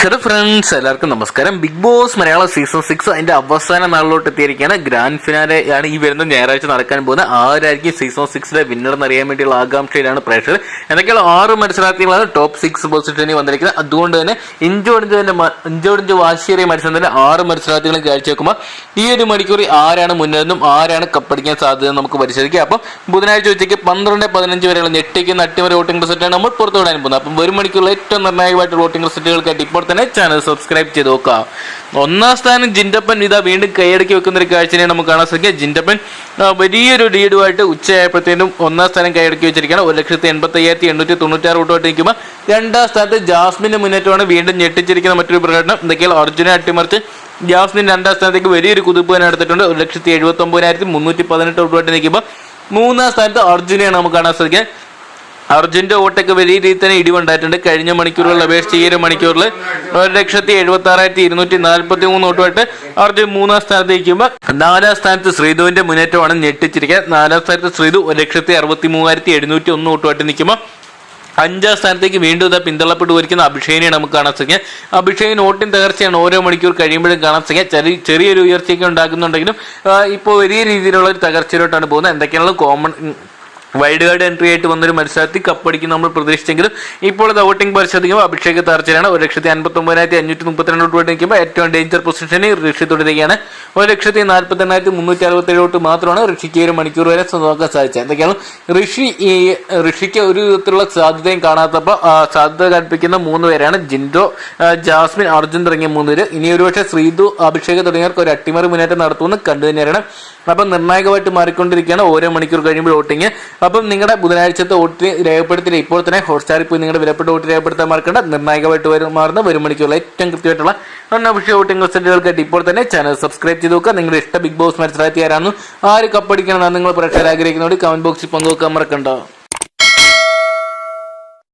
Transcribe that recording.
Hello friends എല്ലാവർക്കും നമസ്കാരം. Bigg Boss Malayalam season six അതിന്റെ അവസാന നാളിലോട്ട് എത്തിയിരിക്കുകയാണ്. ഗ്രാൻഡ് ഫിനാലെ ആണ് ഈ വരുന്ന ഞായറാഴ്ച നടക്കാൻ പോകുന്ന ആരായിരിക്കും സീസൺ സിക്സിലെ വിന്നർ എന്നറിയാൻ വേണ്ടിയുള്ള ആകാംക്ഷയിലാണ് പ്രേക്ഷകർ. എന്തൊക്കെയുള്ള ആറ് മത്സരാർത്ഥികളാണ് ടോപ്പ് സിക്സ് പൊസിഷനിൽ വന്നിരിക്കുന്നത്. അതുകൊണ്ട് തന്നെ ഇഞ്ചോടിഞ്ചതിന്റെ ഇഞ്ചോടിഞ്ച് വാശിയേറിയ മത്സരത്തിന്റെ ആറ് മത്സരാർത്ഥികളും കാഴ്ചവെക്കുമ്പോൾ ഈ ഒരു മണിക്കൂറിൽ ആരാണ് മുന്നേറുന്നതും ആരാണ് കപ്പടിക്കാൻ സാധ്യത നമുക്ക് പരിശോധിക്കാം. അപ്പം ബുധനാഴ്ച ഉച്ചയ്ക്ക് പന്ത്രണ്ട് പതിനഞ്ച് വരെയുള്ള ഞെട്ടിക്കുന്ന അട്ടിമറി വോട്ടിംഗ് റിസൾട്ടാണ് നമ്മൾ പുറത്തുവിടാൻ പോകുന്നത്. അപ്പം ഒരു മണിക്കൂറിൽ ഏറ്റവും നിർണായകമായിട്ട് വോട്ടിംഗ് റിസൾട്ടുകൾക്കായിട്ട് ഇപ്പോൾ തന്നെ ചാനൽ സബ്സ്ക്രൈബ് ചെയ്ത് നോക്കുക. ഒന്നാം സ്ഥാനം ജിൻഡപ്പൻ ഇതാ വീണ്ടും കൈയടക്കി വെക്കുന്ന ഒരു കാഴ്ചയെ നമുക്ക് കാണാൻ സാധിക്കുക ജിൻഡപ്പൻ വലിയൊരു ലീഡുമായിട്ട് ഉച്ചയായപ്പോഴത്തേനും ഒന്നാം സ്ഥാനം കൈയടക്കി വെച്ചിരിക്കുകയാണ്. ഒരു ലക്ഷത്തി എൺപത്തി അയ്യായിരത്തി എണ്ണൂറ്റി തൊണ്ണൂറ്റാറ് വോട്ട് നിൽക്കുമ്പോൾ രണ്ടാം സ്ഥാനത്ത് ജാസ്മിന്റെ മുന്നേറ്റമാണ് വീണ്ടും ഞെട്ടിച്ചിരിക്കുന്ന മറ്റൊരു പ്രകടനം. എന്തൊക്കെയാണ് അർജുനെ അട്ടിമറിച്ച് ജാസ്മിൻ രണ്ടാം സ്ഥാനത്തേക്ക് വലിയൊരു കുതിപ്പ് തന്നെ എടുത്തിട്ടുണ്ട്. ഒരു ലക്ഷത്തി എഴുപത്തി ഒമ്പതിനായിരത്തി മുന്നൂറ്റി പതിനെട്ട് വോട്ടുമായിട്ട് നിൽക്കുമ്പോൾ മൂന്നാം സ്ഥാനത്ത് അർജുനെയാണ് നമുക്ക് കാണാൻ സാധിക്കുക. അർജുന്റെ വോട്ടൊക്കെ വലിയ രീതിയിൽ തന്നെ ഇടിവുണ്ടായിട്ടുണ്ട്. കഴിഞ്ഞ മണിക്കൂറുകളിൽ അപേക്ഷിച്ച് ഈ ഒരു മണിക്കൂറിൽ ഒരു ലക്ഷത്തി എഴുപത്തി ആറായിരത്തി ഇരുന്നൂറ്റി നാൽപ്പത്തി മൂന്ന് വോട്ടുമായിട്ട് അർജുൻ മൂന്നാം സ്ഥാനത്ത് നിൽക്കുമ്പോൾ നാലാം സ്ഥാനത്ത് ശ്രീധുവിന്റെ മുന്നേറ്റമാണ് ഞെട്ടിച്ചിരിക്കുക നാലാം സ്ഥാനത്ത് ശ്രീധു ഒരു ലക്ഷത്തി അറുപത്തി മൂവായിരത്തി എഴുന്നൂറ്റി ഒന്ന് വോട്ടുമായിട്ട് നിൽക്കുമ്പോൾ അഞ്ചാം സ്ഥാനത്തേക്ക് വീണ്ടും ഇതാ പിന്തള്ളപ്പെട്ട് പോയിരിക്കുന്ന അഭിഷേകനെ നമുക്ക് കാണാൻ സാധിക്കുക. അഭിഷേകിന് വോട്ടിൻ തകർച്ചയാണ് ഓരോ മണിക്കൂർ കഴിയുമ്പോഴും കാണാൻ സാധിക്കുക. ചെറിയ ചെറിയൊരു ഉയർച്ചയൊക്കെ ഉണ്ടാക്കുന്നുണ്ടെങ്കിലും ഇപ്പോൾ വലിയ രീതിയിലുള്ള ഒരു തകർച്ചയിലോട്ടാണ് പോകുന്നത്. എന്തൊക്കെയാണല്ലോ കോമൺ വൈഡ് കാർഡ് എൻട്രി ആയിട്ട് വന്നൊരു മത്സരത്തിൽ കപ്പടിക്കും നമ്മൾ പ്രതീക്ഷിച്ചെങ്കിലും ഇപ്പോൾ അത് ഔട്ടിംഗ് പരിശോധിക്കുമ്പോൾ അഭിഷേക് താർച്ചയാണ് ഒരു ലക്ഷത്തി അൻപത്തി ഒമ്പതിനായിരത്തി അഞ്ഞൂറ്റി മുപ്പത്തിരണ്ട് വോട്ട് നിൽക്കുമ്പോൾ ഏറ്റവും ഡേഞ്ചർ പൊസിഷനിൽ ഋഷി തുടരുകയാണ് ഒരു ലക്ഷത്തി നാൽപ്പത്തി എണ്ണായിരത്തി മുന്നൂറ്റി അറുപത്തി ഏഴ് വോട്ട് മാത്രമാണ് ഋഷിക്ക് ഒരു മണിക്കൂർ വരെ സ്വന്തമാക്കാൻ സാധിച്ചത്. എന്തൊക്കെയാണ്? ഋഷി ഈ ഋഷിക്ക് ഒരു വിധത്തിലുള്ള സാധ്യതയും കാണാത്തപ്പോൾ സാധ്യത കൽപ്പിക്കുന്ന മൂന്ന് പേരാണ് ജിൻഡോ ജാസ്മിൻ അർജുൻ തുടങ്ങിയ മൂന്ന് പേര്. ഇനി ഒരുപക്ഷെ ശ്രീതു അഭിഷേക് തുടങ്ങിയവർക്ക് ഒരു അട്ടിമറി മുന്നേറ്റം നടത്തുമെന്ന് കണ്ടു തന്നെയാണ്. അപ്പം നിർണായകമായിട്ട് മാറിക്കൊണ്ടിരിക്കുകയാണ് ഓരോ മണിക്കൂർ കഴിയുമ്പോൾ വോട്ടിങ് അപ്പം നിങ്ങളുടെ ബുധനാഴ്ചത്തെ വോട്ട് രേഖപ്പെടുത്തില്ല ഇപ്പോൾ തന്നെ ഹോട്ട്സ്റ്റാറിൽ പോയി നിങ്ങളുടെ വിലപ്പെട്ട വോട്ട് രേഖപ്പെടുത്താൻ മറക്കേണ്ട. നിർണായകമായിട്ട് വരും മാറുന്ന വരും മണിക്കുള്ള ഏറ്റവും കൃത്യമായിട്ടുള്ള അൺഒഫീഷ്യൽ വോട്ടിംഗ് റിസൾട്ടുകൾക്കായിട്ട് ഇപ്പോൾ തന്നെ ചാനൽ സബ്സ്ക്രൈബ് ചെയ്ത് നോക്കുക. നിങ്ങളുടെ ഇഷ്ട ബിഗ് ബോസ് മത്സരാർത്ഥി ആരാണെന്നും ആര് കപ്പടിക്കണമെന്നാണ് നിങ്ങൾ പ്രേക്ഷകർ ആഗ്രഹിക്കുന്നവർ കമന്റ് ബോക്സിൽ പങ്കുവെക്കാൻ മറക്കണ്ട.